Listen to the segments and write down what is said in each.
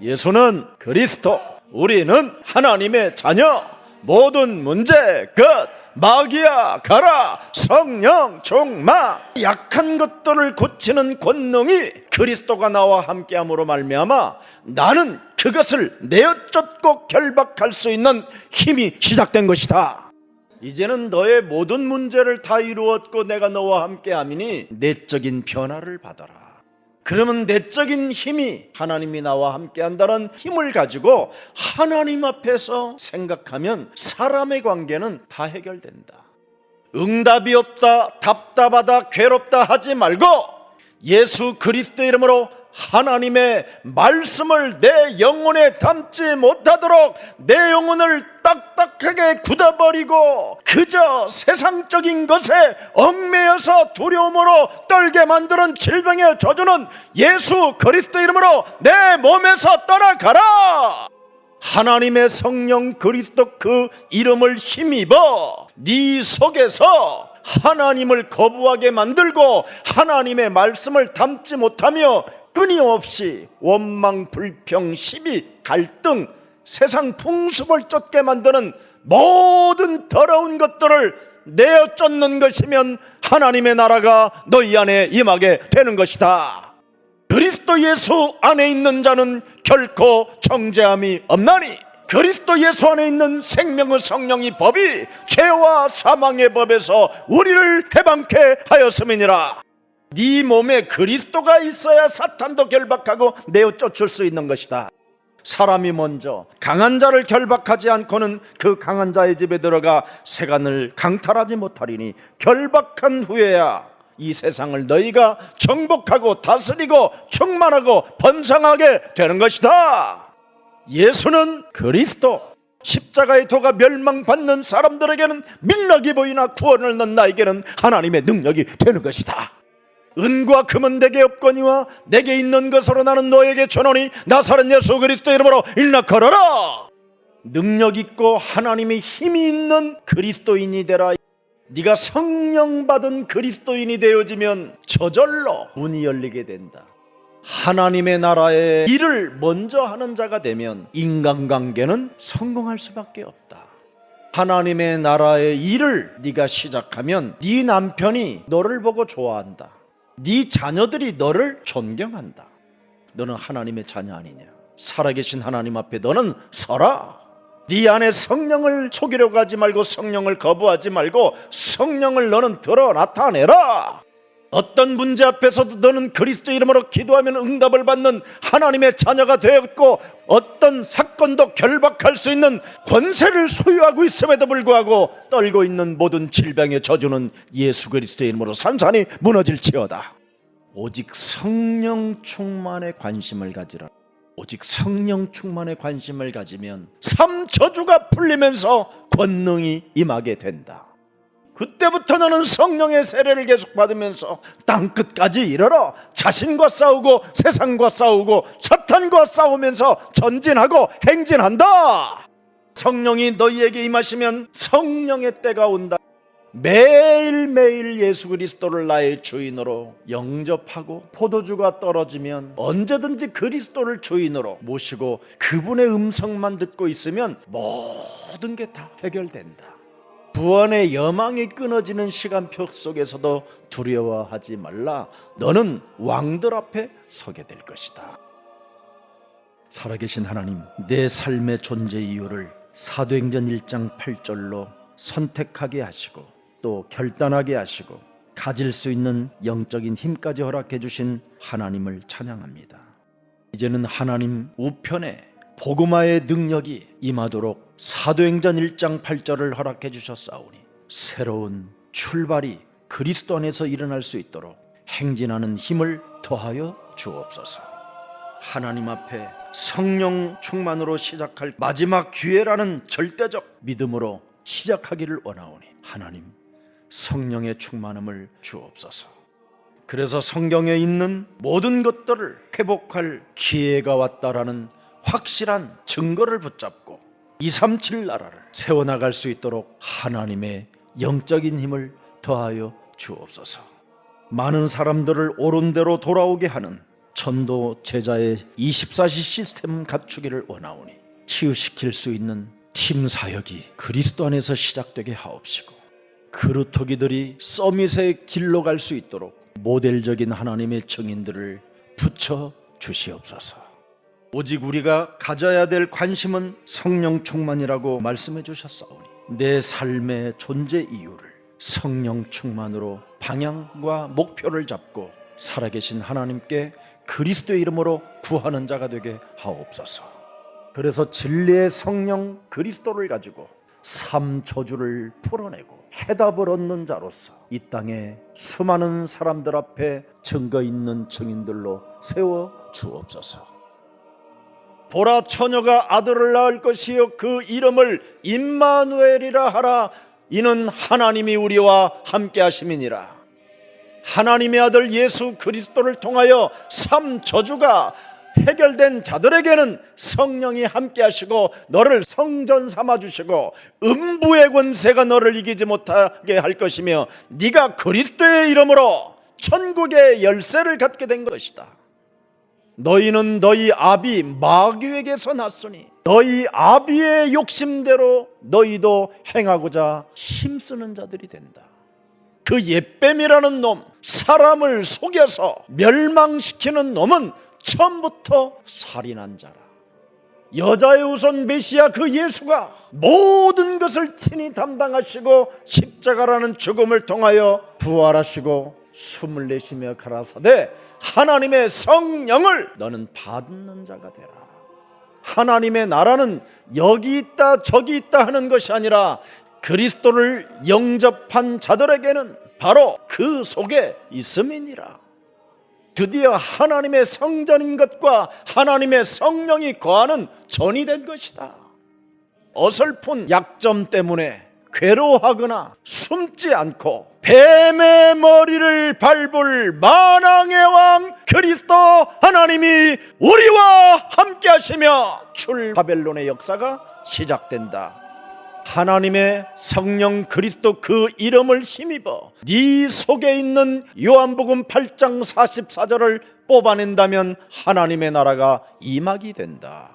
예수는 그리스도, 우리는 하나님의 자녀. 모든 문제 끝. 마귀야 가라. 성령 충만. 약한 것들을 고치는 권능이 그리스도가 나와 함께함으로 말미암아 나는 그것을 내어쫓고 결박할 수 있는 힘이 시작된 것이다. 이제는 너의 모든 문제를 다 이루었고 내가 너와 함께함이니 내적인 변화를 받아라. 그러면 내적인 힘이 하나님이 나와 함께 한다는 힘을 가지고 하나님 앞에서 생각하면 사람의 관계는 다 해결된다. 응답이 없다, 답답하다, 괴롭다 하지 말고 예수 그리스도 이름으로 하나님의 말씀을 내 영혼에 담지 못하도록 내 영혼을 딱딱하게 굳어버리고 그저 세상적인 것에 얽매여서 두려움으로 떨게 만드는 질병의 저주는 예수 그리스도 이름으로 내 몸에서 떠나가라! 하나님의 성령 그리스도 그 이름을 힘입어 네 속에서 하나님을 거부하게 만들고 하나님의 말씀을 담지 못하며 끊임없이 원망, 불평, 시비, 갈등, 세상 풍습을 쫓게 만드는 모든 더러운 것들을 내어 쫓는 것이면 하나님의 나라가 너희 안에 임하게 되는 것이다. 그리스도 예수 안에 있는 자는 결코 정죄함이 없나니 그리스도 예수 안에 있는 생명의 성령이 법이 죄와 사망의 법에서 우리를 해방케 하였음이니라 네 몸에 그리스도가 있어야 사탄도 결박하고 내어 쫓을 수 있는 것이다 사람이 먼저 강한 자를 결박하지 않고는 그 강한 자의 집에 들어가 세간을 강탈하지 못하리니 결박한 후에야 이 세상을 너희가 정복하고 다스리고 충만하고 번성하게 되는 것이다. 예수는 그리스도 십자가의 도가 멸망받는 사람들에게는 민락이 보이나 구원을 얻는 나에게는 하나님의 능력이 되는 것이다. 은과 금은 내게 없거니와 내게 있는 것으로 나는 너에게 전하니 나사렛 예수 그리스도 이름으로 걸어라. 능력 있고 하나님의 힘이 있는 그리스도인이 되라. 네가 성령 받은 그리스도인이 되어지면 저절로 문이 열리게 된다. 하나님의 나라의 일을 먼저 하는 자가 되면 인간관계는 성공할 수밖에 없다. 하나님의 나라의 일을 네가 시작하면 네 남편이 너를 보고 좋아한다. 네 자녀들이 너를 존경한다. 너는 하나님의 자녀 아니냐? 살아계신 하나님 앞에 너는 서라. 네 안에 성령을 속이려고 하지 말고 성령을 거부하지 말고 성령을 너는 드러 나타내라. 어떤 문제 앞에서도 너는 그리스도 이름으로 기도하면 응답을 받는 하나님의 자녀가 되었고 어떤 사건도 결박할 수 있는 권세를 소유하고 있음에도 불구하고 떨고 있는 모든 질병의 저주는 예수 그리스도의 이름으로 산산이 무너질지어다. 오직 성령 충만에 관심을 가지라. 오직 성령 충만에 관심을 가지면 삼 저주가 풀리면서 권능이 임하게 된다. 그때부터 너는 성령의 세례를 계속 받으면서 땅 끝까지 이르러 자신과 싸우고 세상과 싸우고 사탄과 싸우면서 전진하고 행진한다. 성령이 너희에게 임하시면 성령의 때가 온다. 매일매일 예수 그리스도를 나의 주인으로 영접하고 포도주가 떨어지면 언제든지 그리스도를 주인으로 모시고 그분의 음성만 듣고 있으면 모든 게 다 해결된다. 구원의 여망이 끊어지는 시간표 속에서도 두려워하지 말라. 너는 왕들 앞에 서게 될 것이다. 살아계신 하나님, 내 삶의 존재 이유를 사도행전 1장 8절로 선택하게 하시고 또 결단하게 하시고 가질 수 있는 영적인 힘까지 허락해 주신 하나님을 찬양합니다. 이제는 하나님 우편에 복음화의 능력이 임하도록 사도행전 1장 8절을 허락해 주셨사오니 새로운 출발이 그리스도 안에서 일어날 수 있도록 행진하는 힘을 더하여 주옵소서. 하나님 앞에 성령 충만으로 시작할 마지막 기회라는 절대적 믿음으로 시작하기를 원하오니 하나님 성령의 충만함을 주옵소서. 그래서 성경에 있는 모든 것들을 회복할 기회가 왔다라는 확실한 증거를 붙잡고 237 나라를 세워나갈 수 있도록 하나님의 영적인 힘을 더하여 주옵소서. 많은 사람들을 옳은 대로 돌아오게 하는 전도 제자의 24시 시스템 갖추기를 원하오니 치유시킬 수 있는 팀 사역이 그리스도 안에서 시작되게 하옵시고 그루터기들이 서밋의 길로 갈 수 있도록 모델적인 하나님의 증인들을 붙여 주시옵소서. 오직 우리가 가져야 될 관심은 성령 충만이라고 말씀해 주셨사오니 내 삶의 존재 이유를 성령 충만으로 방향과 목표를 잡고 살아계신 하나님께 그리스도의 이름으로 구하는 자가 되게 하옵소서. 그래서 진리의 성령 그리스도를 가지고 삶 저주를 풀어내고 해답을 얻는 자로서 이 땅에 수많은 사람들 앞에 증거 있는 증인들로 세워 주옵소서. 보라 처녀가 아들을 낳을 것이요 그 이름을 임마누엘이라 하라 이는 하나님이 우리와 함께 하심이니라 하나님의 아들 예수 그리스도를 통하여 삼 저주가 해결된 자들에게는 성령이 함께 하시고 너를 성전 삼아 주시고 음부의 권세가 너를 이기지 못하게 할 것이며 네가 그리스도의 이름으로 천국의 열쇠를 갖게 된 것이다. 너희는 너희 아비 마귀에게서 났으니 너희 아비의 욕심대로 너희도 행하고자 힘쓰는 자들이 된다. 그 옛뱀이라는 놈, 사람을 속여서 멸망시키는 놈은 처음부터 살인한 자라. 여자의 우선 메시아 그 예수가 모든 것을 친히 담당하시고 십자가라는 죽음을 통하여 부활하시고 숨을 내쉬며 가라사대 하나님의 성령을 너는 받는 자가 되라. 하나님의 나라는 여기 있다 저기 있다 하는 것이 아니라 그리스도를 영접한 자들에게는 바로 그 속에 있음이니라. 드디어 하나님의 성전인 것과 하나님의 성령이 거하는 전이 된 것이다. 어설픈 약점 때문에 괴로워하거나 숨지 않고 뱀의 머리를 밟을 만왕의 왕 그리스도 하나님이 우리와 함께 하시며 출 바벨론의 역사가 시작된다. 하나님의 성령 그리스도 그 이름을 힘입어 네 속에 있는 요한복음 8장 44절을 뽑아낸다면 하나님의 나라가 임하게 된다.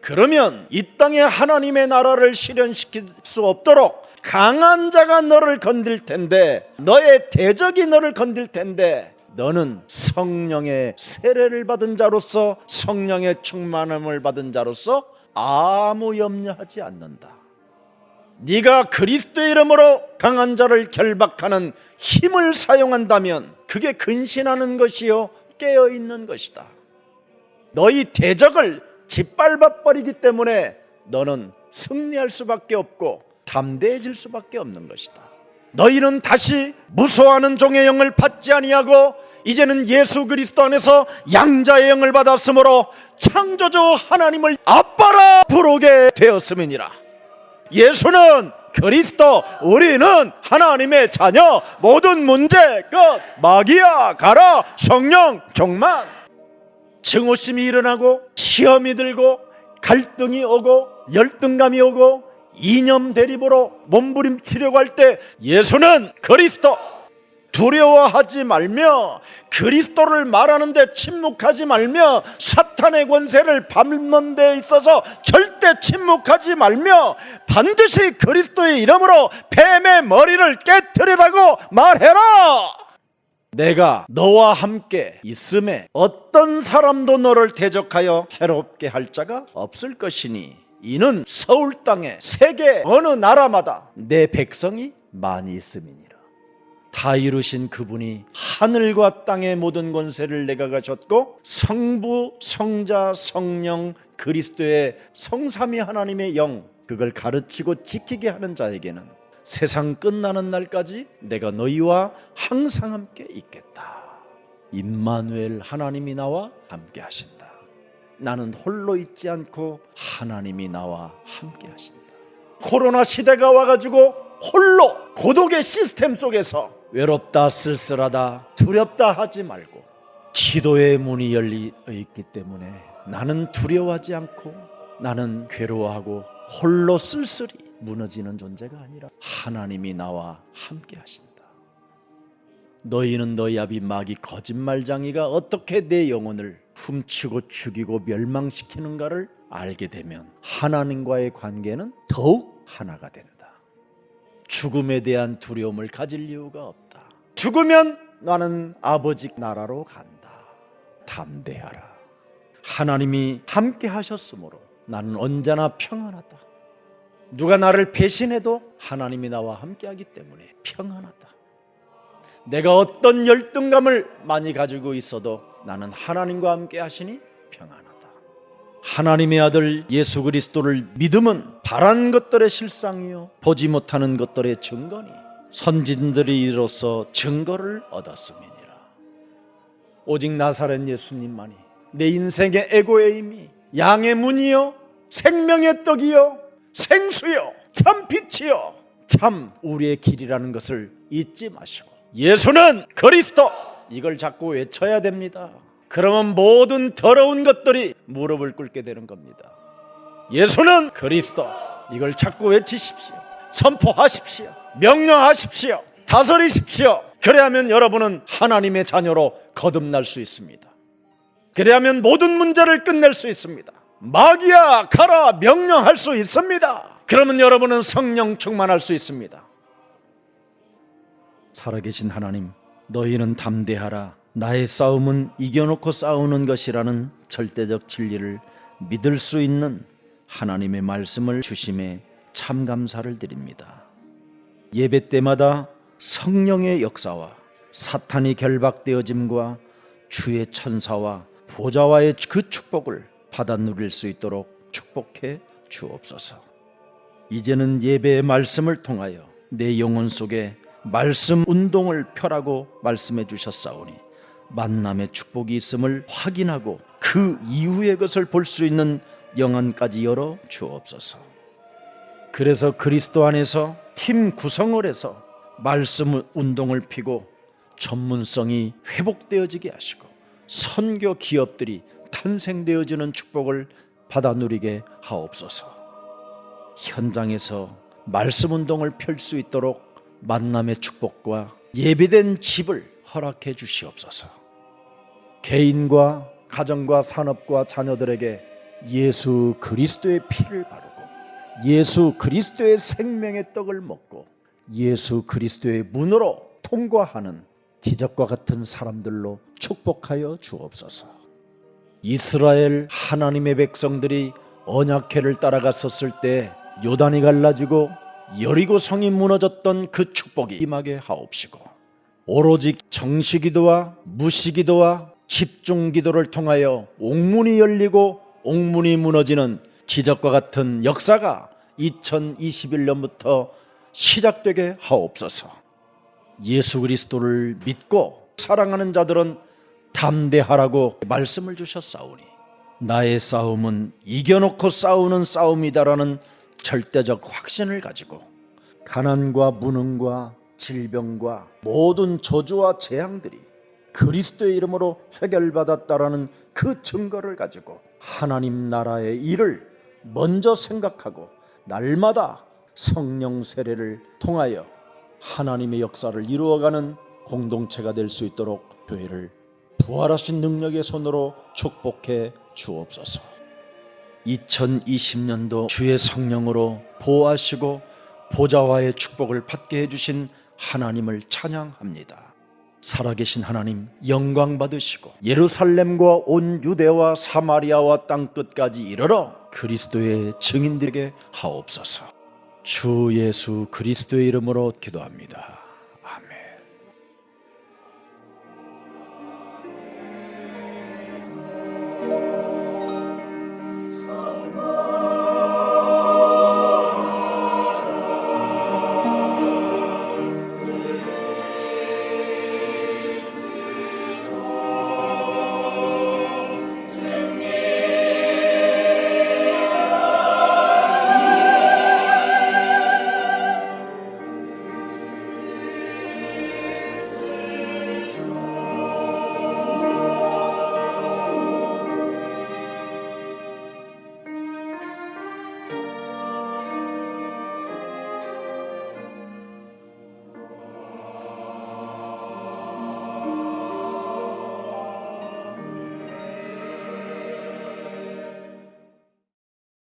그러면 이 땅에 하나님의 나라를 실현시킬 수 없도록 강한 자가 너를 건들 텐데 너의 대적이 너를 건들 텐데 너는 성령의 세례를 받은 자로서 성령의 충만함을 받은 자로서 아무 염려하지 않는다. 네가 그리스도의 이름으로 강한 자를 결박하는 힘을 사용한다면 그게 근신하는 것이요 깨어 있는 것이다. 너희 대적을 짓밟아 버리기 때문에 너는 승리할 수밖에 없고 담대해질 수밖에 없는 것이다. 너희는 다시 무서워하는 종의 영을 받지 아니하고 이제는 예수 그리스도 안에서 양자의 영을 받았으므로 창조주 하나님을 아빠라 부르게 되었음이니라. 예수는 그리스도, 우리는 하나님의 자녀, 모든 문제 끝, 마귀야 가라, 성령 종만. 증오심이 일어나고 시험이 들고 갈등이 오고 열등감이 오고 이념 대립으로 몸부림치려고 할 때 예수는 그리스도 두려워하지 말며 그리스도를 말하는데 침묵하지 말며 사탄의 권세를 밟는 데 있어서 절대 침묵하지 말며 반드시 그리스도의 이름으로 뱀의 머리를 깨뜨리라고 말해라. 내가 너와 함께 있음에 어떤 사람도 너를 대적하여 해롭게 할 자가 없을 것이니 이는 서울 땅에 세계 어느 나라마다 내 백성이 많이 있음이니라. 다 이루신 그분이 하늘과 땅의 모든 권세를 내가 가졌고 성부, 성자, 성령, 그리스도의 성삼위 하나님의 영 그걸 가르치고 지키게 하는 자에게는 세상 끝나는 날까지 내가 너희와 항상 함께 있겠다. 임마누엘 하나님이 나와 함께 하신다. 나는 홀로 있지 않고 하나님이 나와 함께 하신다. 코로나 시대가 와가지고 홀로 고독의 시스템 속에서 외롭다 쓸쓸하다 두렵다 하지 말고 기도의 문이 열리 있기 때문에 나는 두려워하지 않고 나는 괴로워하고 홀로 쓸쓸히 무너지는 존재가 아니라 하나님이 나와 함께 하신다. 너희는 너희 아비 마귀 거짓말장이가 어떻게 내 영혼을 훔치고 죽이고 멸망시키는가를 알게 되면 하나님과의 관계는 더욱 하나가 된다. 죽음에 대한 두려움을 가질 이유가 없다. 죽으면 나는 아버지 나라로 간다. 담대하라. 하나님이 함께 하셨으므로 나는 언제나 평안하다. 누가 나를 배신해도 하나님이 나와 함께하기 때문에 평안하다. 내가 어떤 열등감을 많이 가지고 있어도 나는 하나님과 함께 하시니 평안하다. 하나님의 아들 예수 그리스도를 믿음은 바란 것들의 실상이요 보지 못하는 것들의 증거니 선진들이 이로써 증거를 얻었음이니라. 오직 나사렛 예수님만이 내 인생의 에고의 힘이 양의 문이요 생명의 떡이요 생수요 참 빛이요 참 우리의 길이라는 것을 잊지 마시고 예수는 그리스도 이걸 자꾸 외쳐야 됩니다. 그러면 모든 더러운 것들이 무릎을 꿇게 되는 겁니다. 예수는 그리스도 이걸 자꾸 외치십시오. 선포하십시오. 명령하십시오. 다스리십시오. 그래야면 여러분은 하나님의 자녀로 거듭날 수 있습니다. 그래야면 모든 문제를 끝낼 수 있습니다. 마귀야 가라 명령할 수 있습니다. 그러면 여러분은 성령 충만할 수 있습니다. 살아계신 하나님, 너희는 담대하라. 나의 싸움은 이겨놓고 싸우는 것이라는 절대적 진리를 믿을 수 있는 하나님의 말씀을 주심에 참 감사를 드립니다. 예배 때마다 성령의 역사와 사탄이 결박되어짐과 주의 천사와 보좌와의 그 축복을 받아 누릴 수 있도록 축복해 주옵소서. 이제는 예배의 말씀을 통하여 내 영혼 속에 말씀 운동을 펴라고 말씀해 주셨사오니 만남의 축복이 있음을 확인하고 그 이후의 것을 볼 수 있는 영안까지 열어 주옵소서. 그래서 그리스도 안에서 팀 구성을 해서 말씀 운동을 피고 전문성이 회복되어지게 하시고 선교 기업들이 탄생되어지는 축복을 받아 누리게 하옵소서. 현장에서 말씀 운동을 펼 수 있도록 만남의 축복과 예비된 집을 허락해 주시옵소서. 개인과 가정과 산업과 자녀들에게 예수 그리스도의 피를 바르고 예수 그리스도의 생명의 떡을 먹고 예수 그리스도의 문으로 통과하는 기적과 같은 사람들로 축복하여 주옵소서. 이스라엘 하나님의 백성들이 언약궤를 따라갔었을 때 요단이 갈라지고 여리고 성이 무너졌던 그 축복이 임하게 하옵시고 오로지 정시기도와 무시기도와 집중기도를 통하여 옥문이 열리고 옥문이 무너지는 기적과 같은 역사가 2021년부터 시작되게 하옵소서. 예수 그리스도를 믿고 사랑하는 자들은 담대하라고 말씀을 주셨사오니 나의 싸움은 이겨놓고 싸우는 싸움이다라는 절대적 확신을 가지고 가난과 무능과 질병과 모든 저주와 재앙들이 그리스도의 이름으로 해결받았다라는 그 증거를 가지고 하나님 나라의 일을 먼저 생각하고 날마다 성령 세례를 통하여 하나님의 역사를 이루어가는 공동체가 될 수 있도록 교회를 부활하신 능력의 손으로 축복해 주옵소서. 2020년도 주의 성령으로 보호하시고 보좌와의 축복을 받게 해주신 하나님을 찬양합니다. 살아계신 하나님 영광 받으시고 예루살렘과 온 유대와 사마리아와 땅 끝까지 이르러 그리스도의 증인되게 하옵소서. 주 예수 그리스도의 이름으로 기도합니다.